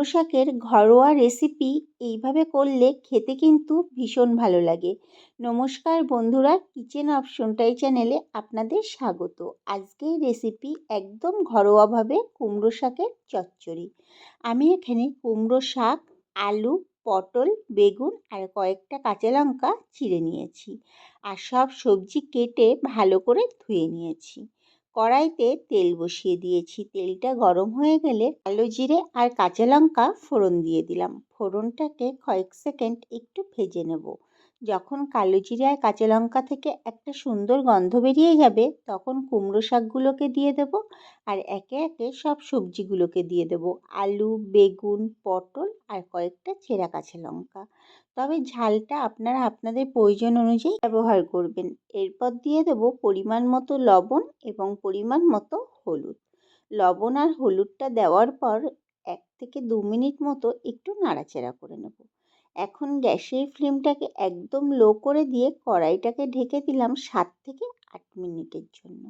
কুমড়ো শাকের ঘরোয়া রেসিপি এইভাবে করলে খেতে কিন্তু ভীষণ ভালো লাগে। নমস্কার বন্ধুরা কিচেন অপশনটাই চ্যানেলে আপনাদের স্বাগত। আজকের রেসিপি একদম ঘরোয়াভাবে কুমড়ো শাকের চচ্চড়ি। আমি এখানে কুমড়ো শাক, আলু, পটল, বেগুন আর কয়েকটা কাঁচা লঙ্কা চিড়ে নিয়েছি। আর সব সবজি কেটে ভালো করে ধুয়ে নিয়েছি। কড়াইতে তেল বসিয়ে দিয়েছি। তেলটা গরম হয়ে গেলে কালো জিরে আর কাঁচা লঙ্কা ফোড়ন দিয়ে দিলাম। ফোড়নটাকে কয়েক সেকেন্ড একটু ভেজে নেব। যখন কালো জিরে আর কাঁচা লঙ্কা থেকে একটা সুন্দর গন্ধ বেরিয়ে যাবে, তখন কুমড়ো শাকগুলোকে দিয়ে দেব আর একে একে সব সবজিগুলোকে দিয়ে দেব। আলু, বেগুন, পটল আর কয়েকটা ছেঁড়া কাঁচা লঙ্কা। তবে ঝালটা আপনারা আপনাদের প্রয়োজন অনুযায়ী ব্যবহার করবেন। এরপর দিয়ে দেব পরিমাণ মতো লবণ এবং পরিমাণ মতো হলুদ। লবণ আর হলুদটা দেওয়ার পর এক থেকে দু মিনিট মতো একটু নাড়াচাড়া করে নেব। এখন গ্যাসের ফ্লেমটাকে একদম লো করে দিয়ে কড়াইটাকে ঢেকে দিলাম সাত থেকে আট মিনিটের জন্য।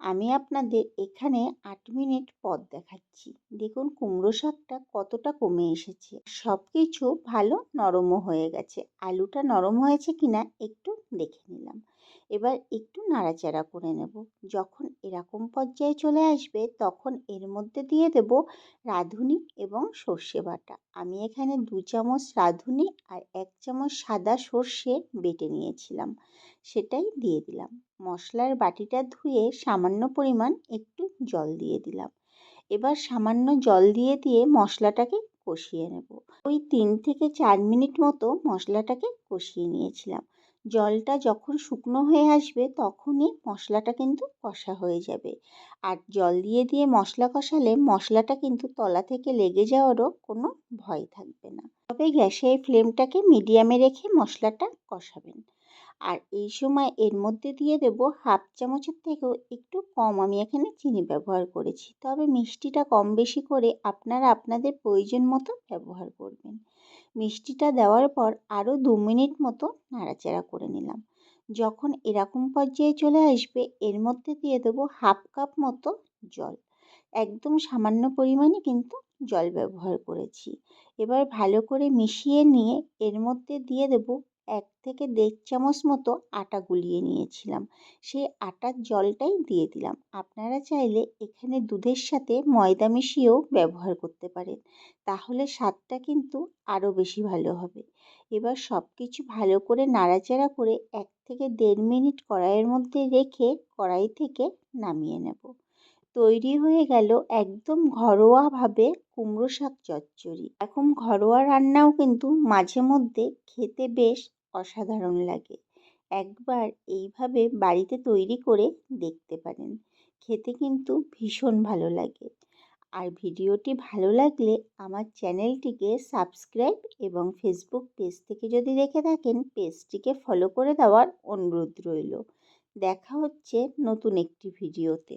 আমি আপনাদের এখানে আট মিনিট পর দেখাচ্ছি। দেখুন কুমড়ো শাকটা কতটা কমে এসেছে। সব কিছু ভালো নরমও হয়ে গেছে। আলুটা নরম হয়েছে কিনা একটু দেখে নিলাম। এবার একটু নাড়াচাড়া করে নেব। যখন এরকম পর্যায়ে চলে আসবে, তখন এর মধ্যে দিয়ে দেব রাঁধুনি এবং সর্ষে বাটা। আমি এখানে দু চামচ রাঁধুনি আর এক চামচ সাদা সর্ষে বেটে নিয়েছিলাম, সেটাই দিয়ে দিলাম। মশলার বাটিটা ধুয়ে সামান্য পরিমাণ একটু জল দিয়ে দিলাম। এবার সামান্য জল দিয়ে দিয়ে মশলাটাকে কষিয়ে নেব। ওই তিন থেকে চার মিনিট মতো মশলাটাকে কষিয়ে নিয়েছিলাম। জলটা যখন শুকনো হয়ে আসবে তখনই মশলাটা কিন্তু কষা হয়ে যাবে। আর জল দিয়ে দিয়ে মশলা কষালে মশলাটা কিন্তু তলা থেকে লেগে যাওয়ারও কোনো ভয় থাকবে না। তবে গ্যাসের ফ্লেমটাকে মিডিয়ামে রেখে মশলাটা কষাবেন। আর এই সময় এর মধ্যে দিয়ে দেব হাফ চামচের থেকেও একটু কম। আমি এখানে চিনি ব্যবহার করেছি। তবে মিষ্টিটা কম বেশি করে আপনারা আপনাদের প্রয়োজন মতো ব্যবহার করবেন। মিষ্টিটা দেওয়ার পর আরও দু মিনিট মতো নাড়াচাড়া করে নিলাম। যখন এরকম পর্যায়ে চলে আসবে, এর মধ্যে দিয়ে দেবো হাফ কাপ মতো জল। একদম সামান্য পরিমাণে কিন্তু জল ব্যবহার করেছি। এবার ভালো করে মিশিয়ে নিয়ে এর মধ্যে দিয়ে দেব এক থেকে দেড় চামচ মতো আটা গুলিয়ে নিয়েছিলাম। সেই আটার জলটাই দিয়ে দিলাম। আপনারা চাইলে এখানে দুধের সাথে ময়দা মিশিয়েও ব্যবহার করতে পারেন। তাহলে স্বাদটা কিন্তু আরও বেশি ভালো হবে। এবার সব কিছু ভালো করে নাড়াচাড়া করে এক থেকে দেড় মিনিট কড়াইয়ের মধ্যে রেখে কড়াই থেকে নামিয়ে নেব। তৈরি হয়ে গেল একদম ঘরোয়াভাবে কুমড়ো শাক চচ্চড়ি। এখন ঘরোয়া রান্নাও কিন্তু মাঝে মধ্যে খেতে বেশ অসাধারণ লাগে। একবার এইভাবে বাড়িতে তৈরি করে দেখতে পারেন। খেতে কিন্তু ভীষণ ভালো লাগে। আর ভিডিওটি ভালো লাগলে আমার চ্যানেলটিকে সাবস্ক্রাইব এবং ফেসবুক পেজ থেকে যদি দেখে থাকেন, পেজটিকে ফলো করে দেওয়ার অনুরোধ রইল। দেখা হচ্ছে নতুন একটি ভিডিওতে।